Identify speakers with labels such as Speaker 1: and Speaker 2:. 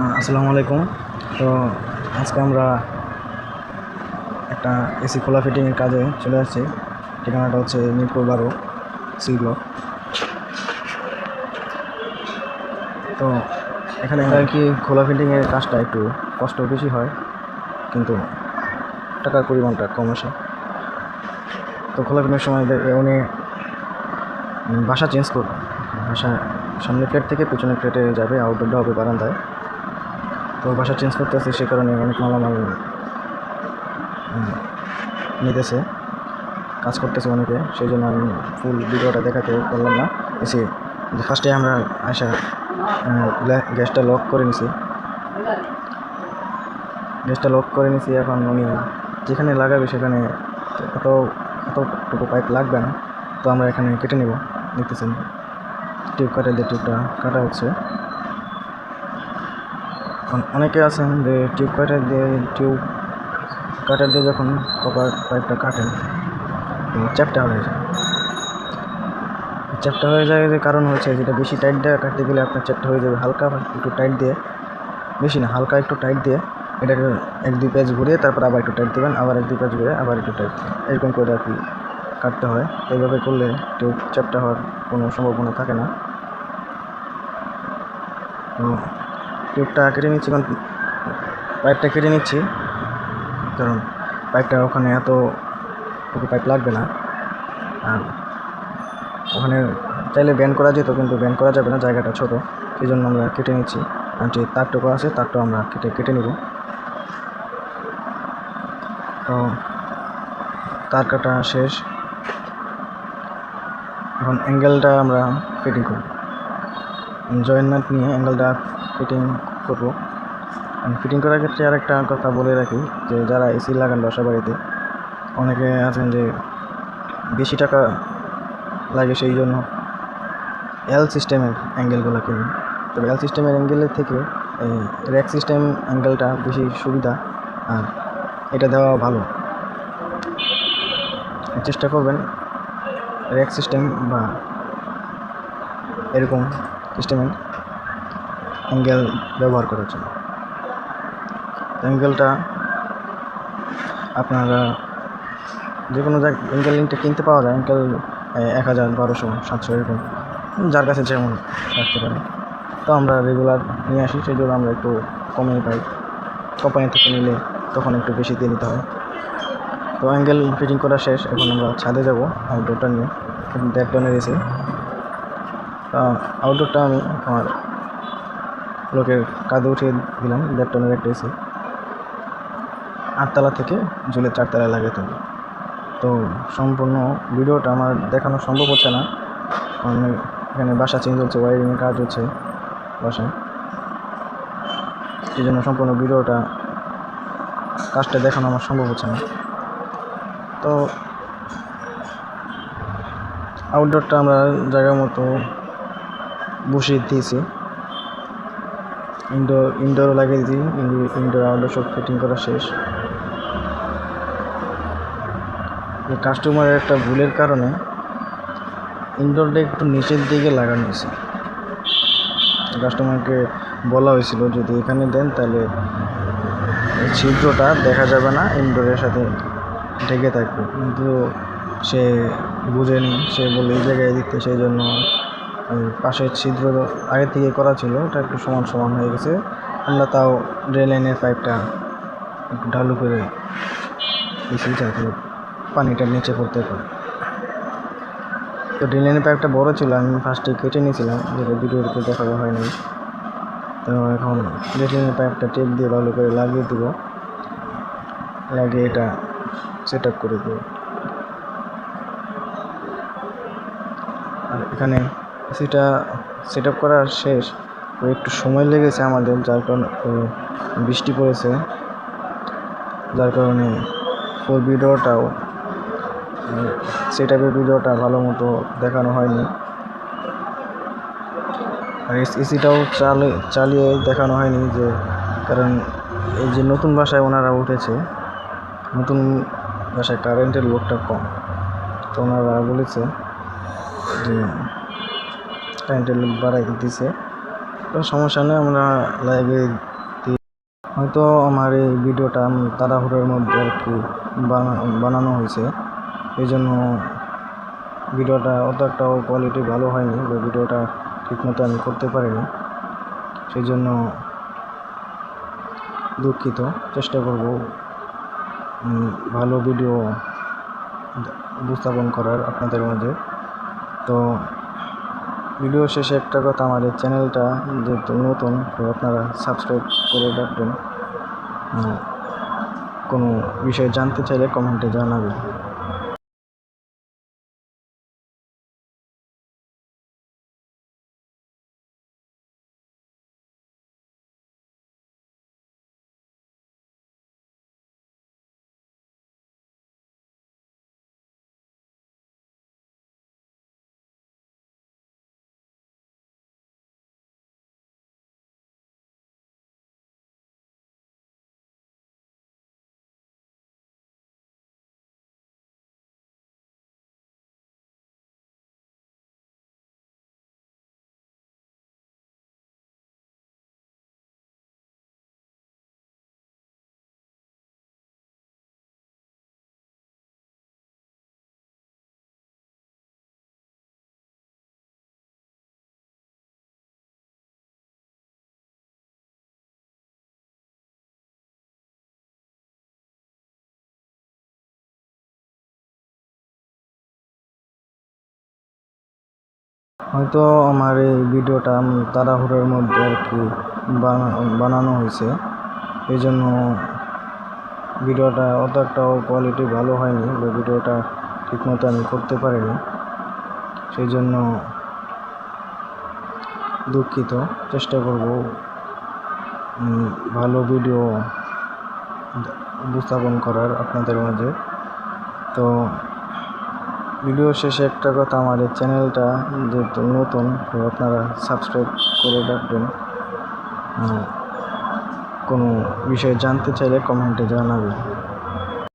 Speaker 1: আসসালামু আলাইকুম। তো আজকে আমরা একটা এসি খোলা ফিটিংয়ের কাজে চলে আসছি। ঠিকানাটা হচ্ছে মিরপুর বারো সি ব্লক। তো এখানে আর কি, খোলা ফিটিংয়ের কাজটা একটু কষ্ট বেশি হয়, কিন্তু টাকার পরিমাণটা কম আসে। তো খোলা ফিটিংয়ের সময় উনি বাসা চেঞ্জ করবে বাসা সামনের প্লেট থেকে পিছনের প্লেটে যাবে আউটডোরটা হবে বারান্দায়। তো বাসা চেঞ্জ করতেছে সে কারণে অনেক মালামাল নিতেছে, কাজ করতেছে অনেকে, সেই জন্য আমি ফুল ভিডিওটা দেখাতে পারলাম না। এসে ফার্স্টে আমরা আসা গ্যাসটা লক করে নিছি। গ্যাসটা লক করে নিছি, এখন উনি যেখানে লাগাবে সেখানে এত, এতটুকু পাইপ লাগবে না, তো আমরা এখানে কেটে নেব, দেখতেছেন। টিউব দিয়ে টিউবটা কাটা হচ্ছে। অনেকে আছেন যে টিউব কাটার দিয়ে, টিউব কাটার দিয়ে যখন কপার পাইপটা কাটেন চ্যাপটা হয়ে যায়। চ্যাপটা হয়ে যায় যে কারণ হচ্ছে যেটা বেশি টাইট দিয়ে কাটতে গেলে আপনার চ্যাপটা হয়ে যাবে হালকা একটু টাইট দিয়ে, বেশি না, হালকা একটু টাইট দিয়ে এটাকে এক দুই পেজ ঘুরিয়ে তারপর আবার একটু টাইট দেবেন, আবার এক দুই পেজ ঘুরে আবার একটু টাইট এরকম করে আর কি কাটতে হয়। এইভাবে করলে টিউব চ্যাপটা হওয়ার কোনো সম্ভাবনা থাকে না। টিউবটা কেটে নিচ্ছি, কারণ পাইপটা কেটে নিচ্ছি। কারণ পাইপটা ওখানে এত পাইপ লাগবে না। আর ওখানে চাইলে ব্যান করা যেত, কিন্তু ব্যান করা যাবে না, জায়গাটা ছোট। সেই জন্য আমরা কেটে নিচ্ছি। আর যে তারটুকু আছে তারটা আমরা কেটে কেটে নিব। তো তার কাটা শেষ। এখন অ্যাঙ্গেলটা আমরা ফিটিং করব। জয়েন্ট নাট নিয়ে অ্যাঙ্গেলটা ফিটিং করব। ফিটিং করার ক্ষেত্রে আরেকটা কথা বলে রাখি যে, যারা এসি লাগান বাসা বাড়িতে, অনেকে আছেন যে, বেশি টাকা লাগে সেই জন্য এল সিস্টেমের অ্যাঙ্গেলগুলো কিনুন তবে এল সিস্টেমের অ্যাঙ্গেলের থেকে, এই র্যাক সিস্টেম অ্যাঙ্গেলটা বেশি সুবিধা আর এটা দেওয়া ভালো। চেষ্টা করবেন র্যাক সিস্টেম বা এরকম সিস্টেমের অ্যাঙ্গেল ব্যবহার করার জন্য অ্যাঙ্গেলটা আপনারা যে কোনো অ্যাঙ্গেল লিঙ্কটা কিনতে পাওয়া যায়, অ্যাঙ্গেল এক হাজার, বারোশো, সাতশো এরকম। যার কাছে যেমন রাখতে পারে। তো আমরা রেগুলার নিয়ে আসি সেই জন্য আমরা একটু কমে পাই। কোম্পানি থেকে নিলে তখন একটু বেশি দিয়ে নিতে হয়। তো অ্যাঙ্গেল ফিটিং করা শেষ, এখন আমরা ছাদে যাব আউটডোরটা নিয়ে। দেড় টনের এসে আউটডোরটা আমি আমার লোকের কাঁধে উঠিয়ে দিলাম দেড় একটা এসে। আটতলা থেকে ঝুলে চারতলায় লাগাতে হবে। তো সম্পূর্ণ ভিডিওটা আমার দেখানো সম্ভব হচ্ছে না। কারণ এখানে বাসা চেঞ্জ হচ্ছে ওয়ারিংয়ের কাজ হচ্ছে বাসায়। সেই জন্য সম্পূর্ণ ভিডিওটা, কাজটা দেখানো আমার সম্ভব হচ্ছে না। তো আউটডোরটা আমরা জায়গা মতো বসিয়ে দিয়েছি। ইনডোর ইনডোরও লাগিয়ে দিয়েছি ইনডোর আউটডোর সব ফিটিং করা শেষ। কাস্টমারের একটা ভুলের কারণে ইনডোরটা একটু নিচের দিকে লাগানো হয়েছে। কাস্টমারকে বলা হয়েছিল, যদি এখানে দেন তাহলে ছিদ্রটা দেখা যাবে না ইনডোরের সাথে ঢেকে থাকবে। কিন্তু সে বুঝেনি, সে বলে এই জায়গায় দিতে সেই জন্য পাশের ছিদ্র আগে থেকে করা ছিল, ওটা একটু সমান সমান হয়ে গেছে। আমরা তাও ড্রেন লাইনের পাইপটা একটু ঢালু করে দিয়েছি, যাতে পানিটা নিচে পড়তে পারে। তো ড্রেন লাইনের পাইপটা বড় ছিল, আমি ফার্স্টে কেটে নিয়েছিলাম, যেটা ভিডিওতে দেখানো হয়নি। তো এখন ড্রেন লাইনের পাইপটা টেপ দিয়ে ভালো করে লাগিয়ে দেবো। লাগিয়ে এটা সেট আপ করে দেবো। আর এখানে সেটা সেট আপ করা শেষ। একটু সময় লেগেছে আমাদের, যার কারণে বৃষ্টি পড়েছে। যার কারণে ফুল ভিডিওটাও সেট আপের ভিডিওটা ভালো মতো দেখানো হয়নি। আর এসিটাও চালে, চালিয়ে দেখানো হয়নি যে, কারণ এই যে নতুন বাসায় ওনারা উঠেছে, নতুন বাসায় কারেন্টের লোডটা কম। তো ওনারা বলেছে যে কারেন্টের বাড়াই দিতেছে। তো সমস্যা নেই, আমরা লাগিয়ে হয়তো আমার এই ভিডিওটা তাড়াহুড়োর মধ্যে আর কি বানানো হয়েছে। এই জন্য ভিডিওটা অত একটাও কোয়ালিটি ভালো হয়নি, বা ভিডিওটা ঠিকমতো আমি করতে পারিনি। সেই জন্য দুঃখিত, চেষ্টা করব ভালো ভিডিও উপস্থাপন করার আপনাদের মাঝে তো ভিডিও শেষে একটা কথা আমাদের চ্যানেলটা যেহেতু নতুন, তো আপনারা সাবস্ক্রাইব করে রাখবেন। কোনো বিষয়ে জানতে চাইলে কমেন্টে জানাবেন। হয়তো আমার এই ভিডিওটা তাড়াহুড়োর মধ্যে আর কি বানা- বানানো হয়েছে। এই জন্য ভিডিওটা অত একটাও কোয়ালিটি ভালো হয়নি বা ভিডিওটা ঠিকমতো আমি করতে পারিনি। সেই জন্য দুঃখিত। চেষ্টা করব ভালো ভিডিও উপস্থাপন করার আপনাদের মাঝে। তো ভিডিও শেষে একটা কথা আমার এই চ্যানেলটা যেহেতু নতুন, তো আপনারা সাবস্ক্রাইব করে রাখবেন। কোনো বিষয়ে জানতে চাইলে কমেন্টে জানাবেন।